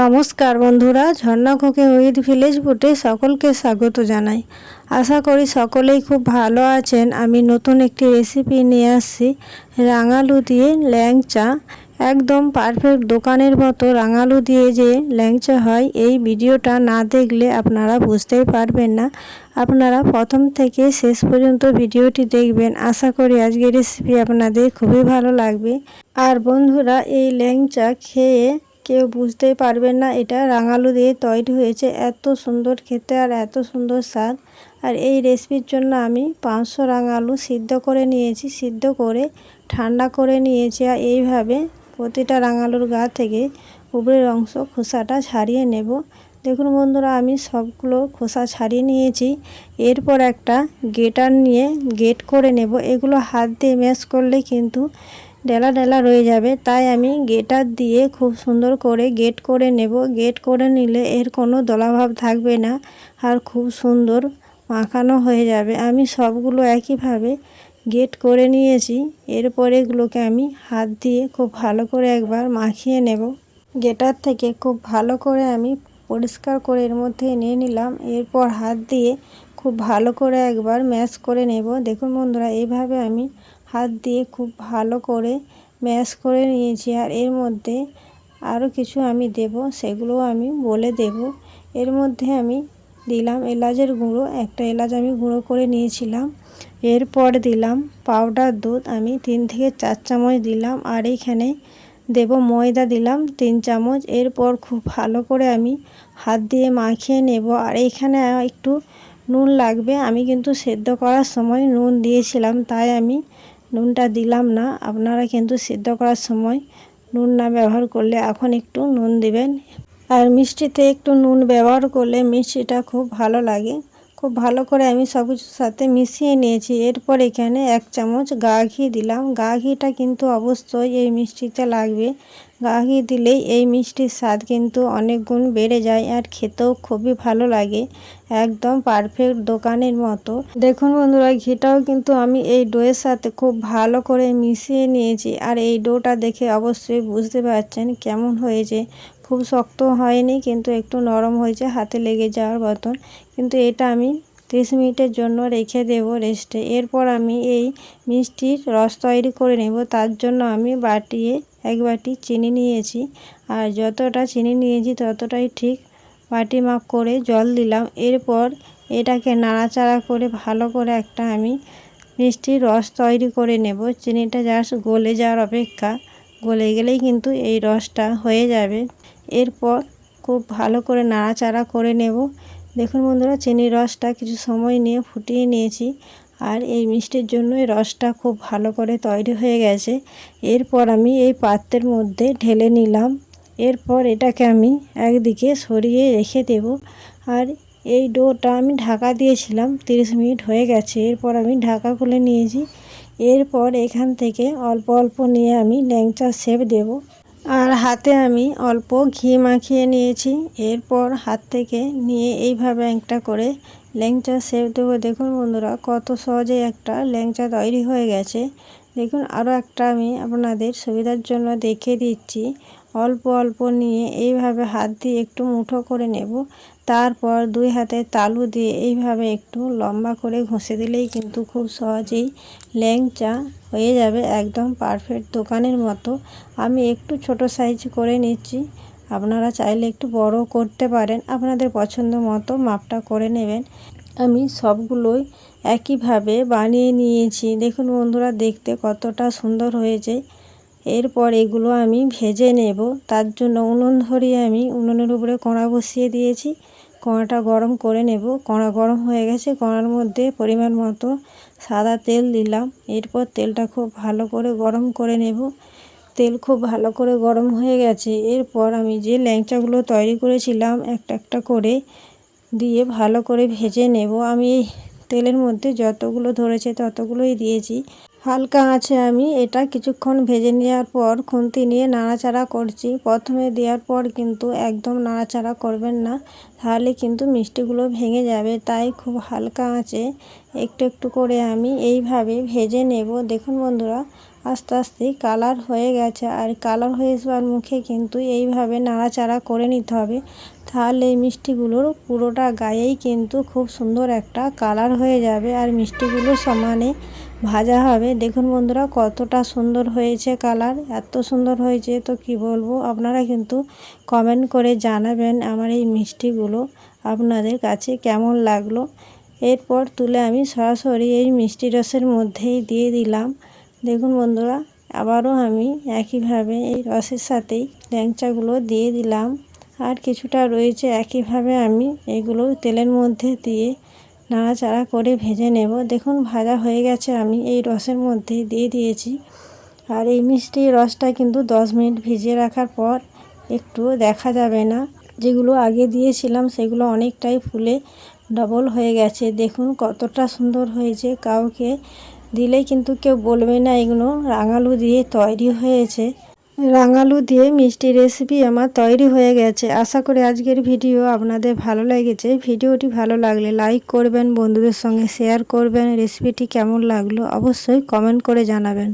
নমস্কার বন্ধুরা, ঝর্ণা cooking with village ফুটে সকলকে স্বাগত জানাই। আশা করি সকলেই খুব ভালো আছেন। আমি নতুন একটি রেসিপি নিয়ে আসছি, রাঙালু দিয়ে ল্যাংচা। একদম পারফেক্ট দোকানের মতো রাঙালু দিয়ে যে ল্যাংচা হয়, এই ভিডিওটা না দেখলে আপনারা বুঝতেই পারবেন না। আপনারা প্রথম থেকে শেষ পর্যন্ত ভিডিওটি দেখবেন। আশা করি আজকের রেসিপি আপনাদের খুবই ভালো লাগবে। আর বন্ধুরা, এই ল্যাংচা খেয়ে কেউ বুঝতেই পারবেন না, এটা রাঙালু দিয়ে তৈরি হয়েছে। এত সুন্দর খেতে আর এত সুন্দর স্বাদ। আর এই রেসিপির জন্য আমি পাঁচশো রাঙালু সিদ্ধ করে নিয়েছি, সিদ্ধ করে ঠান্ডা করে নিয়েছি। আর এইভাবে প্রতিটা রাঙালুর গা থেকে উপরের অংশ খোসাটা ছাড়িয়ে নেব। দেখুন বন্ধুরা, আমি সবগুলো খোসা ছাড়িয়ে নিয়েছি। এরপর একটা গেটার নিয়ে গেট করে নেব। এগুলো হাত দিয়ে ম্যাশ করলে কিন্তু ডেলা ডেলা রয়ে যাবে। তাই আমি গেটার দিয়ে খুব সুন্দর করে গেট করে নেব। গেট করে নিলে এর কোনো দলাভাব থাকবে না আর খুব সুন্দর মাখানো হয়ে যাবে। আমি সবগুলো একইভাবে গেট করে নিয়েছি। এরপর এগুলোকে আমি হাত দিয়ে খুব ভালো করে একবার মাখিয়ে নেব। গেটার থেকে খুব ভালো করে আমি পরিষ্কার করে এর মধ্যে নিয়ে নিলাম। এরপর হাত দিয়ে খুব ভালো করে একবার ম্যাশ করে নেব। দেখুন বন্ধুরা, এইভাবে আমি হাত দিয়ে খুব ভালো করে ম্যাশ করে নিয়েছি আর এর মধ্যে আরও কিছু আমি দেব সেগুলো আমি বলে দেব। এর মধ্যে আমি দিলাম এলাচের গুঁড়ো, একটা এলাচ আমি গুঁড়ো করে নিয়েছিলাম। এরপর দিলাম পাউডার দুধ, আমি তিন থেকে চার চামচ দিলাম আর এইখানে দেব ময়দা দিলাম তিন চামচ। এরপর খুব ভালো করে আমি হাত দিয়ে মাখিয়ে নেব আর এইখানে একটু নুন লাগবে। আমি কিন্তু সেদ্ধ করার সময় নুন দিয়েছিলাম, তাই আমি নুনটা দিলাম না। আপনারা কিন্তু সিদ্ধ করার সময় নুন না ব্যবহার করলে এখন একটু নুন দিবেন। আর মিষ্টিতে একটু নুন ব্যবহার করলে মিষ্টিটা খুব ভালো লাগে। খুব ভালো করে আমি সব কিছুর সাথে মিশিয়ে নিয়েছি। এরপর এখানে এক চামচ গা ঘি দিলাম। গা ঘিটা কিন্তু অবশ্যই এই মিষ্টিতে লাগবে। গা ঘি দিলেই এই মিষ্টির স্বাদ কিন্তু অনেক গুণ বেড়ে যায় আর খেতেও খুবই ভালো লাগে। একদম পারফেক্ট দোকানের মতো। দেখুন বন্ধুরা, ঘিটাও কিন্তু আমি এই ডোয়ের সাথে খুব ভালো করে মিশিয়ে নিয়েছি। আর এই ডোটা দেখে অবশ্যই বুঝতে পারছেন কেমন হয়েছে। খুব শক্ত হয়নি, কিন্তু একটু নরম হয়েছে, হাতে লেগে যাওয়ার মতন। কিন্তু এটা আমি তিরিশ মিনিটের জন্য রেখে দেব রেস্টে। এরপর আমি এই মিষ্টির রস তৈরি করে নেব। তার জন্য আমি বাটিয়ে এক বাটি চিনি নিয়েছি। আর যতটা চিনি নিয়েছি, ততটাই ঠিক বাটি মাপ করে জল দিলাম। এরপর এটাকে নাড়াচাড়া করে ভালো করে একটা আমি মিষ্টির রস তৈরি করে নেব। চিনিটা জাস্ট গলে যাওয়ার অপেক্ষা। গলে গেলেই কিন্তু এই রসটা হয়ে যাবে। এরপর খুব ভালো করে নাড়াচাড়া করে নেব। দেখুন বন্ধুরা, চিনির রসটা কিছু সময় নিয়ে ফুটিয়ে নিয়েছি আর এই মিষ্টির জন্য এই রসটা খুব ভালো করে তৈরি হয়ে গেছে। এরপর আমি এই পাত্রের মধ্যে ঢেলে নিলাম। এরপর এটাকে আমি একদিকে সরিয়ে রেখে দেব। আর এই ডোটা আমি ঢাকা দিয়েছিলাম 30 মিনিট হয়ে গেছে। এরপর আমি ঢাকা খুলে নিয়েছি। এরপর এখান থেকে অল্প অল্প নিয়ে আমি ল্যাংচা শেপ দেব। আর হাতে আমি অল্প ঘি মাখিয়ে নিয়েছি। এরপর হাত থেকে নিয়ে এইভাবে একটা করে ল্যাংচা সেভ দেবো। দেখুন বন্ধুরা, কত সহজে একটা ল্যাংচা তৈরি হয়ে গেছে। দেখুন আরও একটা আমি আপনাদের সুবিধার জন্য দেখে দিচ্ছি। অল্প অল্প নিয়ে এইভাবে হাত দিয়ে একটু মুঠো করে নেব। তারপর দুই হাতে তালু দিয়ে এইভাবে একটু লম্বা করে ঘষে দিলেই কিন্তু খুব সহজেই ল্যাংচা হয়ে যাবে। একদম পারফেক্ট দোকানের মতো। আমি একটু ছোট সাইজ করে নিচ্ছি। আপনারা চাইলে একটু বড় করতে পারেন। আপনাদের পছন্দ মতো মাপটা করে নেবেন। আমি সবগুলোই একইভাবে বানিয়ে নিয়েছি। দেখুন বন্ধুরা, দেখতে কতটা সুন্দর হয়েছে। এরপর এগুলো আমি ভেজে নেব। তার জন্য উনুন ধরিয়ে আমি উনুনের উপরে কড়া বসিয়ে দিয়েছি। কড়াটা গরম করে নেব। কড়া গরম হয়ে গেছে। কড়ার মধ্যে পরিমাণ মতো সাদা তেল দিলাম। এরপর তেলটা খুব ভালো করে গরম করে নেব। তেল খুব ভালো করে গরম হয়ে গেছে। এরপর আমি যে ল্যাংচাগুলো তৈরি করেছিলাম, একটা একটা করে দিয়ে ভালো করে ভেজে নেব। আমি তেলের মধ্যে যতগুলো ধরেছে ততগুলোই দিয়েছি। হালকা আছে আমি এটা কিছুক্ষণ ভেজে নেওয়ার পর খুন্তি নিয়ে নাড়াচাড়া করছি। প্রথমে দেওয়ার পর কিন্তু একদম নাড়াচাড়া করবেন না, তাহলে কিন্তু মিষ্টিগুলো ভেঙে যাবে। তাই খুব হালকা আছে একটু একটু করে আমি এইভাবে ভেজে নেব। দেখুন বন্ধুরা আস্তে আস্তে কালার হয়ে গেছে। আর কালার হয়ে যাওয়ার মুখে কিন্তু এইভাবে নাড়াচাড়া করে নিতে হবে। তাহলে এই মিষ্টিগুলোর পুরোটা গায়েই কিন্তু খুব সুন্দর একটা কালার হয়ে যাবে। আর মিষ্টিগুলো সমানে ভাজা হবে। দেখুন বন্ধুরা, কতটা সুন্দর হয়েছে কালার, এত সুন্দর হয়েছে। তো কি বলব, আপনারা কিন্তু কমেন্ট করে জানাবেন আমার এই মিষ্টিগুলো আপনাদের কাছে কেমন লাগল। এরপর তুলে আমি সরাসরি এই মিষ্টি রসের মধ্যেই দিয়ে দিলাম। দেখুন বন্ধুরা, আবারও আমি একইভাবে এই রসের সাথেই ল্যাংচাগুলো দিয়ে দিলাম। আর কিছুটা রয়েছে, একইভাবে আমি এগুলো তেলের মধ্যে দিয়ে নাড়াচাড়া করে ভেজে নেব। দেখুন, ভাজা হয়ে গেছে, আমি এই রসের মধ্যে দিয়ে দিয়েছি। আর এই মিষ্টি রসটা কিন্তু দশ মিনিট ভিজিয়ে রাখার পর একটু দেখা যাবে না। যেগুলো আগে দিয়েছিলাম, সেগুলো অনেকটাই ফুলে ডবল হয়ে গেছে। দেখুন, কতটা সুন্দর হয়েছে। কাউকে দিলেই কিন্তু কেউ বলবে না, এগুলো রাঙালু দিয়ে তৈরি হয়েছে। রাঙালু দিয়ে মিষ্টি রেসিপি আমার তৈরি হয়ে গেছে। আশা করি আজকের ভিডিও আপনাদের ভালো লেগেছে। ভিডিওটি ভালো লাগলে লাইক করবেন, বন্ধুদের সঙ্গে শেয়ার করবেন। রেসিপিটি কেমন লাগল অবশ্যই কমেন্ট করে জানাবেন।